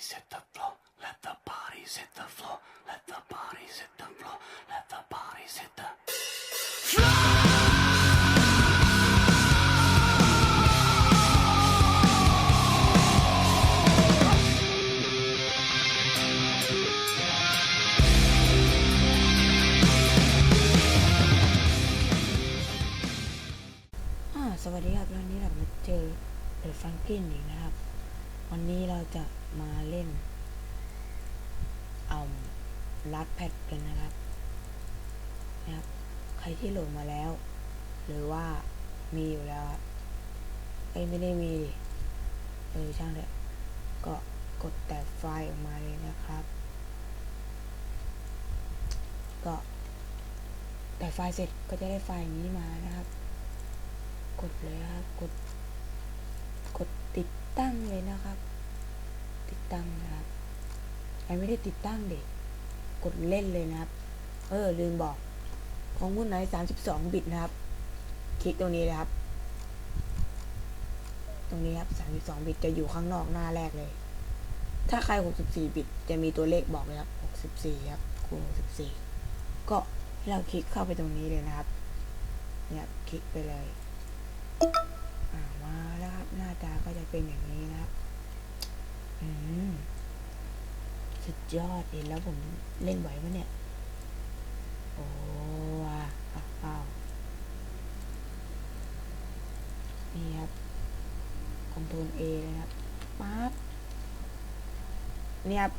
bodies hit the floor. Let the bodies hit the floor. Let the bodies hit the floor. Let the bodies hit the. Floor. สวัสดีครับวันนี้เรามาเจอเดอะฟังกินอีกนะครับ วันนี้เราจะมาเล่น เอาลัดแพดกันนะครับ นะครับ ใครที่โหลดมาแล้ว หรือว่ามีอยู่แล้วครับเอ้ไม่ได้มีเออช่างเถอะก็กดแต่ไฟล์ออกมาเลยนะครับ ก็แต่ไฟล์เสร็จก็จะได้ไฟล์อย่างนี้มานะครับ กดเลยครับ กด กดติด ตั้งเลยนะครับ ติดตั้งนะครับใครไม่ได้ติดตั้งเด็กกดเล่นเลยนะครับ เออลืมบอก ของคุณไหน32บิตนะครับ คลิกตรงนี้เลยครับ ตรงนี้ครับ32บิตจะอยู่ข้างนอกหน้าแรกเลย ถ้าใคร64บิตจะมีตัวเลขบอกเลยครับ64ครับคูณ64ก็ให้เราคลิกเข้าไปตรงนี้เลยนะครับเนี่ยคลิกไปเลย อ่ามาแล้วครับ หน้าตาก็จะเป็นอย่างนี้นะครับ อืม สุดยอดเห็นแล้วผมเล่นไหวไหมเนี่ย โอ้ว้าอ้าวนี่ครับคอนโทรล A เลยครับปั๊บเนี่ยครับ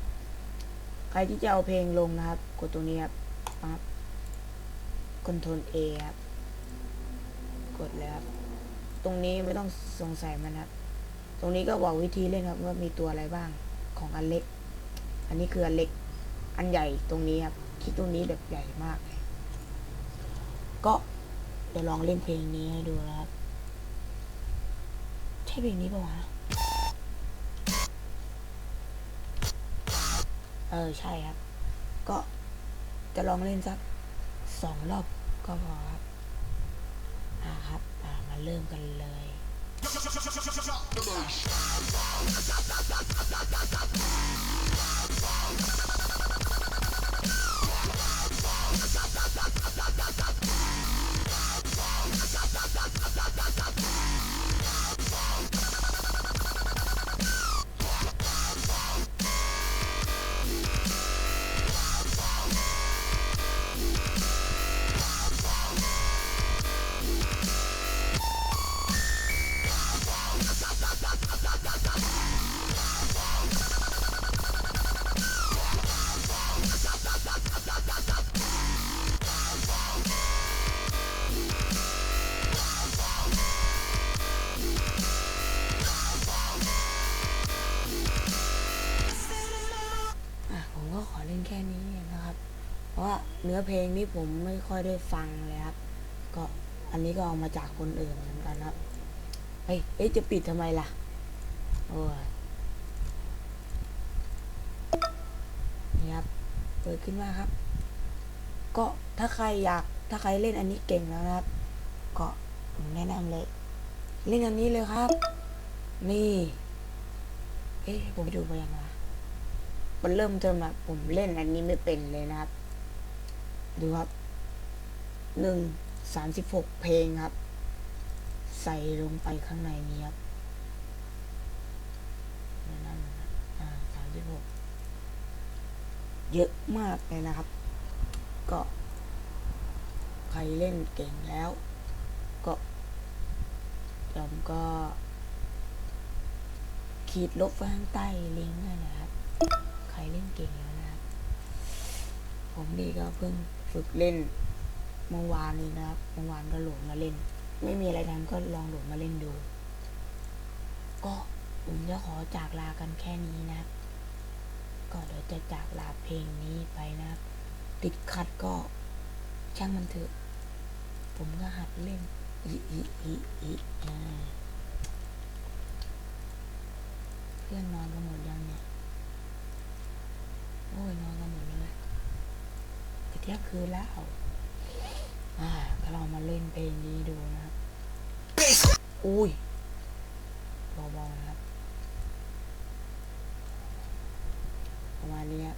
ใครที่จะเอาเพลงลงนะครับ กดตรงนี้ครับปั๊บคอนโทรล A ครับ กดเลยครับ ตรงนี้ไม่ต้องสงสัยมันครับ ตรงนี้ก็บอกวิธีเล่นครับ ว่ามีตัวอะไรบ้างของอันเล็ก อันนี้คืออันเล็ก อันใหญ่ตรงนี้ครับคลิกตรงนี้แบบใหญ่มาก ก็เดี๋ยวลองเล่นเพลงนี้ให้ดูนะครับ ใช่เพลงนี้ปะวะ เออใช่ครับ ก็จะลองเล่นสักสองรอบก็พอครับ อ่าครับอ่ามา เริ่มกันเลยอะ เนื้อเพลงนี้ผมไม่ค่อยได้ฟังเลยครับ ก็อันนี้ก็เอามาจากคนอื่นเหมือนกันครับเฮ้ยเอ้ยจะปิดทำไมล่ะ โอ้ยนี่ครับเปิดขึ้นมาครับ ก็ถ้าใครอยากถ้าใครเล่นอันนี้เก่งแล้วนะครับ ก็แนะนำเลย เล่นอันนี้เลยครับ นี่ เอ๊ะผมดูไปยังไงมันเริ่มเทิมอะผมเล่นอันนี้ไม่เป็นเลยนะครับ ดูครับหนึ่งสามสิบหกเพลงครับ ใส่ลงไปข้างในนี้ครับนั่นนะอ่าสามสิบหกเยอะมากเลยนะครับ ก็ ใครเล่นเก่งแล้ว ก็ผมก็ขีดลบไว้ข้างใต้ลิงก์นั่นนะครับ ใครเล่นเก่งแล้วนะครับ ผมนี่ก็เพิ่ง ฝึกเล่นเมื่อวานนี้นะครับเมื่อวานก็โหลดมาเล่น ไม่มีอะไรทำก็ลองโหลดมาเล่นดู ก็ผมจะขอจากลากันแค่นี้นะครับ ก็เดี๋ยวจะจากลาเพลงนี้ไปนะครับ ติดขัดก็ช่างมันเถอะ ผมก็หัดเล่นอีอีอีอีอ่าเพื่อนนอนกันหมดยังเนี่ย โอ้ยนอนกันหมดเลยจะ เที่ยงคืนแล้วอ่าก็ลองมาเล่นเพลงนี้ดูนะครับอุ้ยเบาๆครับมาณนี้ครับ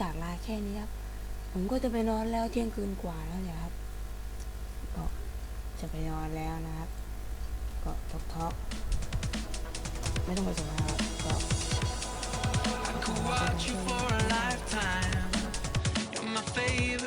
จากลาแค่นี้ครับ ผมก็จะไปนอนแล้วเที่ยงคืนกว่าแล้วเนี่ยครับ ก็จะไปนอนแล้วนะครับ ก็ทอกทอกไม่ต้องไปสนครับก็ขอไปตรงนี้